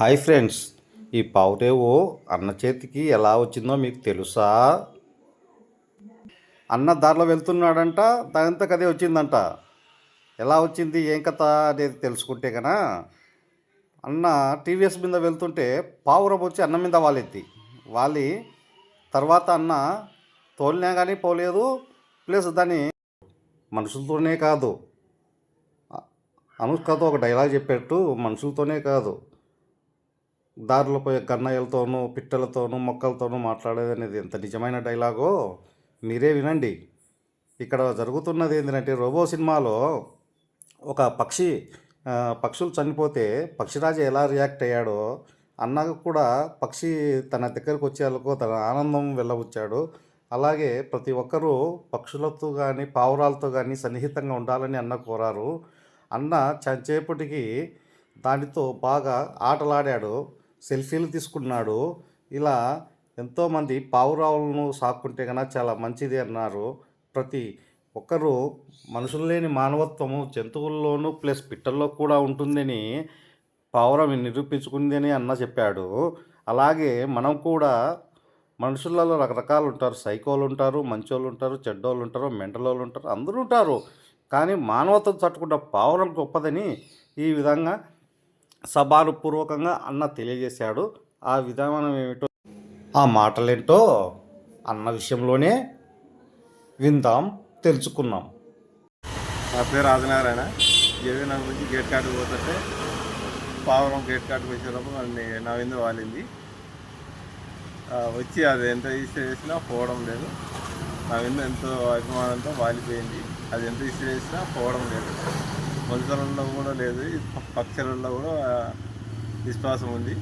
Hi friends ఈ పావురేవు అన్న చేతికి ఎలా వచ్చిందో మీకు తెలుసా? అన్న దారిలో వెళ్తున్నాడంట దాంతో కదే వచ్చిందంట. ఎలా వచ్చింది ఏం కథ అనేది తెలుసుకుంటే కన అన్న టీవీఎస్ మీద వెళ్తుంటే పావురం వచ్చి అన్న మీద వాలింది వాలి తర్వాత అన్న తోలినా కానీ పోలేదు ప్లస్ దాన్ని మనుషులతోనే కాదు అనుష్కతో ఒక డైలాగ్ చెప్పేట్టు మనుషులతోనే కాదు. దారిలో పోయే గన్నయ్యలతోనూ పిట్టలతోనూ మొక్కలతోనూ మాట్లాడేది అనేది ఎంత నిజమైన డైలాగో మీరే వినండి. ఇక్కడ జరుగుతున్నది ఏంటంటే రోబో సినిమాలో ఒక పక్షి పక్షులు చనిపోతే పక్షిరాజు ఎలా రియాక్ట్ అయ్యాడో అన్నకు కూడా పక్షి తన దగ్గరకు వచ్చేందుకు తన ఆనందం వెళ్ళవచ్చాడు అలాగే ప్రతి ఒక్కరూ పక్షులతో కానీ పావురాలతో కానీ సన్నిహితంగా ఉండాలని అన్న కోరారు. అన్న చంచేపటికి దానితో బాగా ఆటలాడాడు. సెల్ఫీలు తీసుకున్నాడు. ఇలా ఎంతోమంది పావురావులను సాక్కుంటే కన్నా చాలా మంచిది అన్నారు ప్రతి ఒక్కరూ. మనుషులు లేని మానవత్వము జంతువుల్లోనూ ప్లస్ పిట్టల్లో కూడా ఉంటుందని పావురం నిరూపించుకుందని అన్న చెప్పాడు. అలాగే మనం కూడా మనుషులలో రకరకాలు ఉంటారు. సైకోలు ఉంటారు మంచోళ్ళు ఉంటారు చెడ్డోళ్ళు ఉంటారు మెంటలోళ్ళు ఉంటారు అందరూ ఉంటారు. కానీ మానవత్వం తట్టుకున్న పావురం గొప్పదని ఈ విధంగా సభానుపూర్వకంగా అన్న తెలియజేశాడు. ఆ విధానం ఏమిటో ఆ మాటలేంటో అన్న విషయంలోనే విందాం తెలుసుకున్నాం నా పేరు రాజనారాయణ. జేవీ నగర్ నుంచి గేట్ కార్డు పోతుంటే పావురం గేట్ కార్డు వచ్చేటప్పుడు నన్ను నా విందు వాలింది వచ్చి అది ఎంత ఇస్త్రీ చేసినా పోవడం లేదు. నా విందు ఎంతో అభిమానంతో వాలిపోయింది. అది ఎంత ఇస్త్రీ చేసినా పోవడం లేదు. మనుషులలో కూడా లేదు పక్షులలో కూడా విశ్వాసం ఉంది.